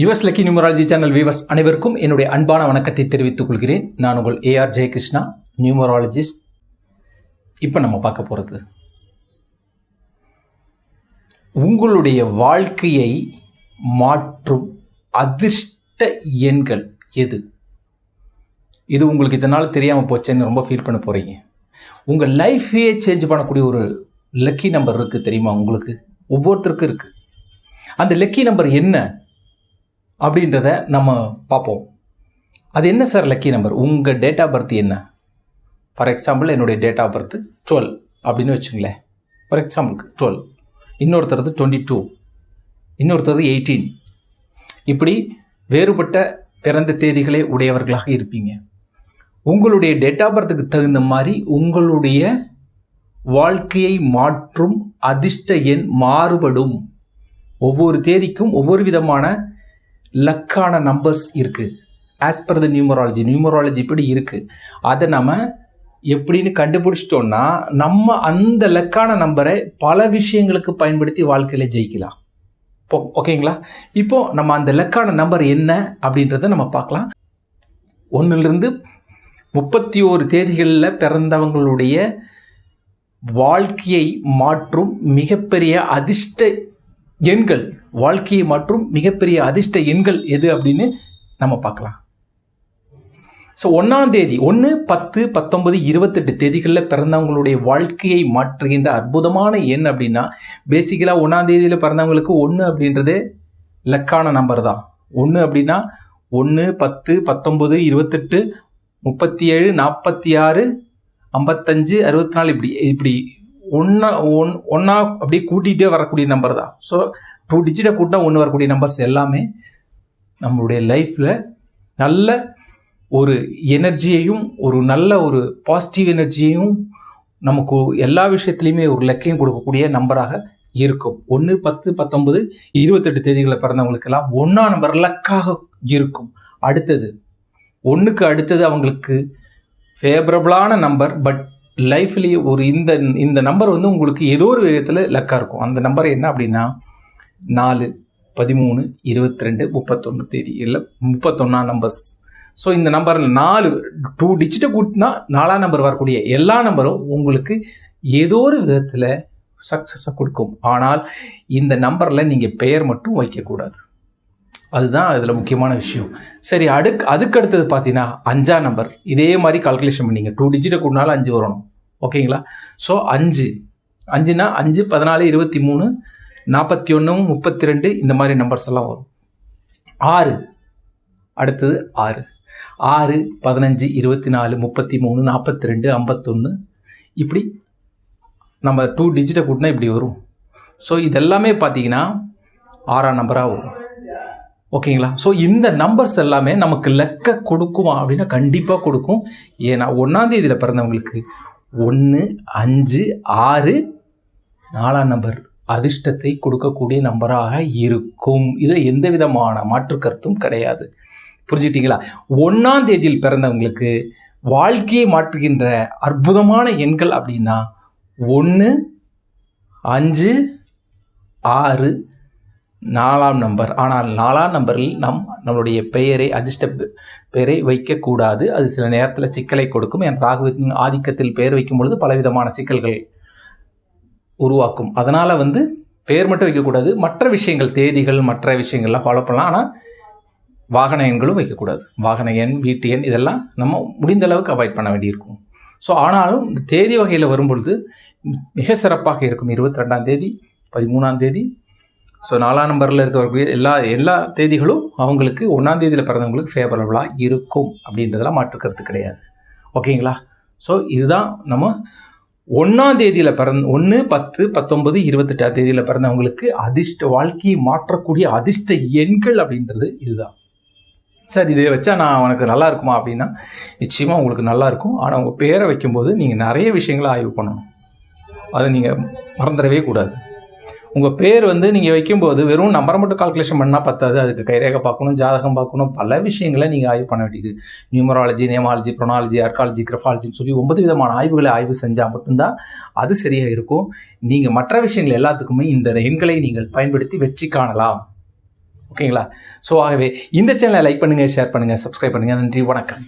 US lucky numerology channel viewers அனைவருக்கும் என்னுடைய அன்பான வணக்கத்தை தெரிவித்துக் கொள்கிறேன். நான் உங்கள் ஏஆர் ஜெயகிருஷ்ணா நியூமராலஜிஸ்ட். இப்போ நம்ம பார்க்க போகிறது உங்களுடைய வாழ்க்கையை மாற்றும் அதிர்ஷ்ட எண்கள் எது? இது உங்களுக்கு இதனால் தெரியாமல் போச்சேன்னு ரொம்ப ஃபீல் பண்ண போகிறீங்க உங்கள் லைஃப்பையே சேஞ்ச் பண்ணக்கூடிய ஒரு லக்கி நம்பர் இருக்குது தெரியுமா உங்களுக்கு? ஒவ்வொருத்தருக்கும் இருக்குது அந்த லக்கி நம்பர் என்ன? அப்படின்றத நம்ம பார்ப்போம். அது என்ன சார் லக்கி நம்பர் உங்கள் டேட் ஆஃப் பர்த் என்ன? ஃபார் எக்ஸாம்பிள் என்னுடைய டேட் ஆஃப் பர்த் டுவெல் அப்படின்னு வச்சுங்களேன். ஃபார் எக்ஸாம்பிளுக்கு டுவெல் இன்னொருத்தரது டுவெண்ட்டி டூ இன்னொருத்தரது எயிட்டீன் இப்படி வேறுபட்ட பிறந்த தேதிகளே உடையவர்களாக இருப்பீங்க. உங்களுடைய டேட் ஆஃப் பர்த்துக்கு தகுந்த மாதிரி உங்களுடைய வாழ்க்கையை மாற்றும் அதிர்ஷ்ட எண் மாறுபடும். ஒவ்வொரு தேதிக்கும் ஒவ்வொரு விதமான லக்கான நம்பர்ஸ் இருக்குது as per the numerology numerology இப்படி இருக்குது அதை நம்ம எப்படின்னு கண்டுபிடிச்சிட்டோம்னா நம்ம அந்த லக்கான நம்பரை பல விஷயங்களுக்கு பயன்படுத்தி வாழ்க்கையில் ஜெயிக்கலாம். போ ஓகேங்களா? இப்போ நம்ம அந்த லக்கான நம்பர் என்ன அப்படின்றத நம்ம பார்க்கலாம். ஒன்றுலேருந்து முப்பத்தி ஓரு தேதிகளில் பிறந்தவங்களுடைய வாழ்க்கையை மாற்றும் மிகப்பெரிய அதிர்ஷ்ட எண்கள் வாழ்க்கையை மாற்றும் மிகப்பெரிய அதிர்ஷ்ட எண்கள் எது அப்படின்னு நம்ம பார்க்கலாம். ஸோ ஒன்றாம் தேதி ஒன்று பத்து பத்தொன்பது இருபத்தெட்டு தேதிகளில் பிறந்தவங்களுடைய வாழ்க்கையை மாற்றுகின்ற அற்புதமான எண் அப்படின்னா பேசிக்கலாக ஒன்றாம் தேதியில் பிறந்தவங்களுக்கு ஒன்று அப்படின்றது லக்கான நம்பர் தான். ஒன்று அப்படின்னா ஒன்று பத்து பத்தொம்பது இருபத்தெட்டு முப்பத்தி ஏழு நாற்பத்தி ஆறு ஐம்பத்தஞ்சு அறுபத்தி நாலு இப்படி இப்படி ஒன்றா ஒன் ஒன்றா அப்படியே கூட்டிகிட்டே வரக்கூடிய நம்பர் தான். ஸோ டூ டிஜிட்டை கூட்டினா ஒன்று வரக்கூடிய நம்பர்ஸ் எல்லாமே நம்மளுடைய லைஃப்பில் நல்ல ஒரு எனர்ஜியையும் ஒரு நல்ல ஒரு பாசிட்டிவ் எனர்ஜியையும் நமக்கு எல்லா விஷயத்துலையுமே ஒரு லக்கையும் கொடுக்கக்கூடிய நம்பராக இருக்கும். ஒன்று பத்து பத்தொன்பது இருபத்தெட்டு தேதிகளில் பிறந்தவங்களுக்கெல்லாம் ஒன்றா நம்பர் லக்காக இருக்கும். அடுத்தது ஒன்றுக்கு அடுத்தது அவங்களுக்கு ஃபேவரபுளான நம்பர் பட் லைஃப்லேயே ஒரு இந்த இந்த நம்பர் வந்து உங்களுக்கு ஏதோ ஒரு விதத்தில் லக்காக இருக்கும். அந்த நம்பர் என்ன அப்படின்னா நாலு பதிமூணு இருபத்தி ரெண்டு முப்பத்தொன்று தேதி இல்லை முப்பத்தொன்னா நம்பர்ஸ் ஸோ இந்த நம்பரில் நாலு டூ டிஜிட்டை கூட்டினா நாலாம் நம்பர் வரக்கூடிய எல்லா நம்பரும் உங்களுக்கு ஏதோ ஒரு விதத்தில் சக்ஸஸை கொடுக்கும். ஆனால் இந்த நம்பரில் நீங்கள் பெயர் மட்டும் வைக்கக்கூடாது. அதுதான் அதில் முக்கியமான விஷயம். சரி அடுக்கு அதுக்கு அடுத்தது பார்த்தீங்கன்னா அஞ்சாம் நம்பர் இதே மாதிரி கால்குலேஷன் பண்ணிங்க. டூ டிஜிட்டை கூட்டினாலும் அஞ்சு வரணும். ஓகேங்களா ஸோ அஞ்சு. அஞ்சுனா அஞ்சு பதினாலு இருபத்தி மூணு நாற்பத்தி ஒன்று முப்பத்தி ரெண்டு இந்த மாதிரி நம்பர்ஸ் எல்லாம் வரும். ஆறு. அடுத்தது ஆறு. ஆறு பதினஞ்சு இருபத்தி நாலு முப்பத்தி மூணு நாற்பத்தி ரெண்டு ஐம்பத்தொன்று இப்படி நம்ம டூ டிஜிட்டை கூட்டினா இப்படி வரும். ஸோ இதெல்லாமே பார்த்தீங்கன்னா ஆறாம் நம்பராக வரும். ஓகேங்களா? ஸோ இந்த நம்பர்ஸ் எல்லாமே நமக்கு லெக்க கொடுக்குமா அப்படின்னா கண்டிப்பாக கொடுக்கும். ஏன்னா ஒன்றாந்தேதியில் பிறந்தவங்களுக்கு ஒன்று அஞ்சு ஆறு நாலாம் நம்பர் அதிர்ஷ்டத்தை கொடுக்கக்கூடிய நம்பராக இருக்கும். இது எந்த விதமான மாற்று கருத்தும் கிடையாது. புரிஞ்சுட்டிங்களா? ஒன்றாம் தேதியில் பிறந்தவங்களுக்கு வாழ்க்கையை மாற்றுகின்ற அற்புதமான எண்கள் அப்படின்னா ஒன்று அஞ்சு ஆறு நாலாம் நம்பர். ஆனால் நாலாம் நம்பரில் நம் நம்மளுடைய பெயரை அதிர்ஷ்ட பெயரை வைக்கக்கூடாது. அது சில நேரத்தில் சிக்கலை கொடுக்கும். என் ராகுவின் ஆதிக்கத்தில் பெயர் வைக்கும் பொழுது பலவிதமான சிக்கல்கள் உருவாக்கும். அதனால் வந்து பேர் மட்டும் வைக்கக்கூடாது. மற்ற விஷயங்கள் தேதிகள் மற்ற விஷயங்கள்லாம் ஃபாலோ பண்ணலாம். ஆனால் வாகன எண்களும் வைக்கக்கூடாது. வாகன எண் வீட்டு எண் இதெல்லாம் நம்ம முடிந்த அளவுக்கு அவாய்ட் பண்ண வேண்டியிருக்கும். ஸோ ஆனாலும் இந்த தேதி வகையில் வரும்பொழுது மிக சிறப்பாக இருக்கும். இருபத்தி ரெண்டாம் தேதி பதிமூணாம் தேதி. ஸோ நாலாம் நம்பரில் இருக்கக்கூடிய எல்லா எல்லா தேதிகளும் அவங்களுக்கு ஒன்றாம் தேதியில் பிறந்தவங்களுக்கு ஃபேவரபுளாக இருக்கும். அப்படின்றதெல்லாம் மாற்றுக்கிறது கிடையாது. ஓகேங்களா ஸோ இதுதான் நம்ம ஒன்றாம் தேதியில் பிறந்த ஒன்று பத்து பத்தொன்பது இருபத்தெட்டாம் தேதியில் பிறந்தவங்களுக்கு அதிர்ஷ்ட வாழ்க்கையை மாற்றக்கூடிய அதிர்ஷ்ட எண்கள் அப்படின்றது இதுதான். சார் இதை வச்சா நான் உனக்கு நல்லா இருக்குமா அப்படின்னா நிச்சயமாக உங்களுக்கு நல்லா இருக்கும். ஆனால் உங்கள் பேரை வைக்கும்போது நீங்கள் நிறைய விஷயங்களை ஆய்வு பண்ணணும். அதை நீங்கள் மறந்துடவே கூடாது. உங்கள் பேர் வந்து நீங்கள் வைக்கும்போது வெறும் நம்பரை மட்டும் கால்குலேஷன் பண்ணால் பத்தாது. அதுக்கு கைரேகை பார்க்கணும் ஜாதகம் பார்க்கணும் பல விஷயங்களை நீங்கள் ஆய்வு பண்ண வேண்டியது. நியூமராலஜி நேமாலஜி ப்ரொனாலஜி ஆர்காலஜி கிரஃபாலஜின்னு சொல்லி ஒன்பது விதமான ஆய்வுகளை ஆய்வு செஞ்சால் மட்டும்தான் அது சரியாக இருக்கும். நீங்கள் மற்ற விஷயங்கள் எல்லாத்துக்குமே இந்த எண்களை நீங்கள் பயன்படுத்தி வெற்றி காணலாம். ஓகேங்களா? ஸோ ஆகவே இந்த சேனலை லைக் பண்ணுங்கள் ஷேர் பண்ணுங்கள் சப்ஸ்கிரைப் பண்ணுங்கள் நன்றி வணக்கம்.